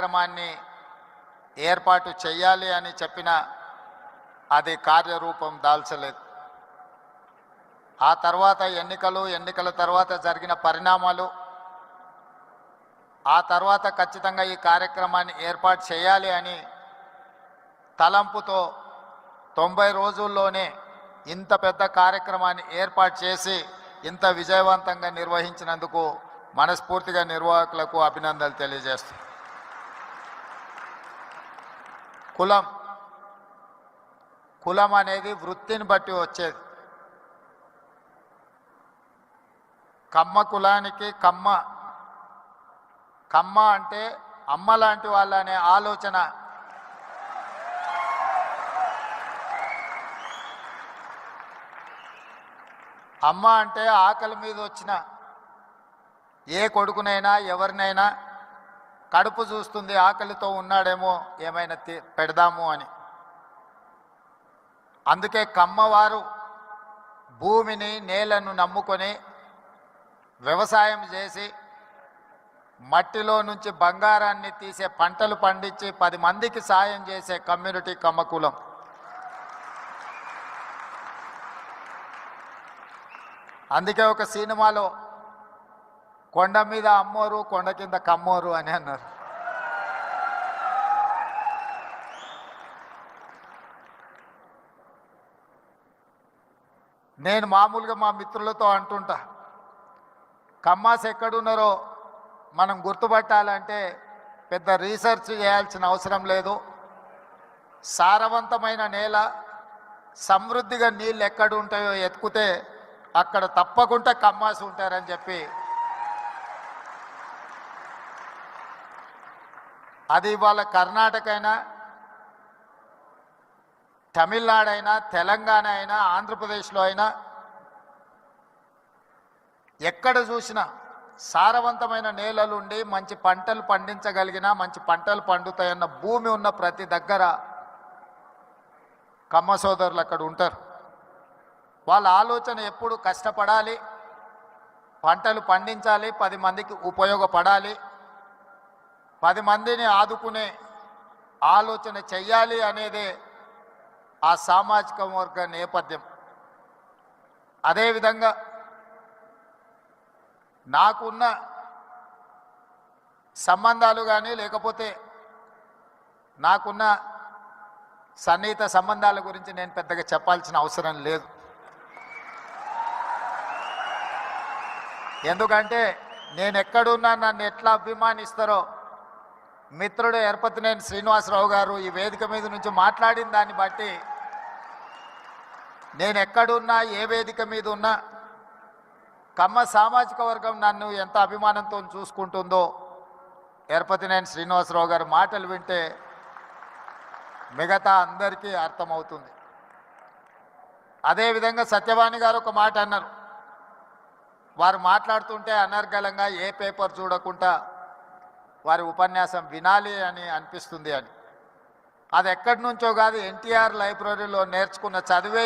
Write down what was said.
కార్యక్రమాన్ని ఏర్పాటు చేయాలి అని చెప్పిన అది కార్యరూపం దాల్చలేదు. ఆ తర్వాత ఎన్నికలు ఎన్నికల తర్వాత జరిగిన పరిణామాలు ఆ తర్వాత ఖచ్చితంగా ఈ కార్యక్రమాన్ని ఏర్పాటు చేయాలి అని తలంపుతో తొంభై రోజుల్లోనే ఇంత పెద్ద కార్యక్రమాన్ని ఏర్పాటు చేసి ఇంత విజయవంతంగా నిర్వహించినందుకు మనస్ఫూర్తిగా నిర్వాహకులకు అభినందనలు తెలియజేస్తాం కులం. కులం అనేది వృత్తిని బట్టి వచ్చేది. కమ్మ కులానికి కమ్మ. కమ్మ అంటే అమ్మ లాంటి వాళ్ళ అనే ఆలోచన. అమ్మ అంటే ఆకలి మీద వచ్చిన ఏ కొడుకునైనా ఎవరినైనా కడుపు చూస్తుంది ఆకలితో ఉన్నాడేమో ఏమైనా తి- పెడదాము అని. అందుకే కమ్మవారు భూమిని నేలను నమ్ముకొని వ్యవసాయం చేసి మట్టిలో నుంచి బంగారాన్ని తీసే పంటలు పండించి పది మందికి సాయం చేసే కమ్యూనిటీ కమ్మకులం. అందుకే ఒక సినిమాలో కొండ మీద అమ్మోరు కొండ కింద కమ్మోరు అని అన్నారు. నేను మామూలుగా మా మిత్రులతో అంటుంటా కమ్మాస్ ఎక్కడున్నారో మనం గుర్తుపట్టాలంటే పెద్ద రీసెర్చ్ చేయాల్సిన అవసరం లేదు. సారవంతమైన నేల సమృద్ధిగా నీళ్ళు ఎక్కడ ఉంటాయో ఎత్తుకుతే అక్కడ తప్పకుండా కమ్మాసి ఉంటారని చెప్పి అది ఇవాళ కర్ణాటక అయినా తమిళనాడు అయినా తెలంగాణ అయినా ఆంధ్రప్రదేశ్లో అయినా ఎక్కడ చూసినా సారవంతమైన నేలలుండి మంచి పంటలు పండించగలిగినా మంచి పంటలు పండుతాయన్న భూమి ఉన్న ప్రతి దగ్గర కమ్మ సోదరులు అక్కడ ఉంటారు. వాళ్ళ ఆలోచన ఎప్పుడు కష్టపడాలి పంటలు పండించాలి పది మందికి ఉపయోగపడాలి పది మందిని ఆదుకునే ఆలోచన చెయ్యాలి అనేదే ఆ సామాజిక వర్గ నేపథ్యం. అదేవిధంగా నాకున్న సంబంధాలు కానీ లేకపోతే నాకున్న సన్నిహిత సంబంధాల గురించి నేను పెద్దగా చెప్పాల్సిన అవసరం లేదు. ఎందుకంటే నేను ఎక్కడున్నా నన్ను ఎట్లా అభిమానిస్తారో మిత్రుడు ఎరపతినేని శ్రీనివాసరావు గారు ఈ వేదిక మీద నుంచి మాట్లాడిన దాన్ని బట్టి నేను ఎక్కడున్నా ఏ వేదిక మీద ఉన్నా కమ్మ సామాజిక వర్గం నన్ను ఎంత అభిమానంతో చూసుకుంటుందో ఎరపతినేని శ్రీనివాసరావు గారి మాటలు వింటే మిగతా అందరికీ అర్థమవుతుంది. అదేవిధంగా సత్యవాణి గారు ఒక మాట అన్నారు. వారు మాట్లాడుతుంటే అనర్గళంగా ఏ పేపర్ చూడకుండా వారి ఉపన్యాసం వినాలి అని అనిపిస్తుంది అని అది ఎక్కడి నుంచో కాదు ఎన్టీఆర్ లైబ్రరీలో నేర్చుకున్న చదివే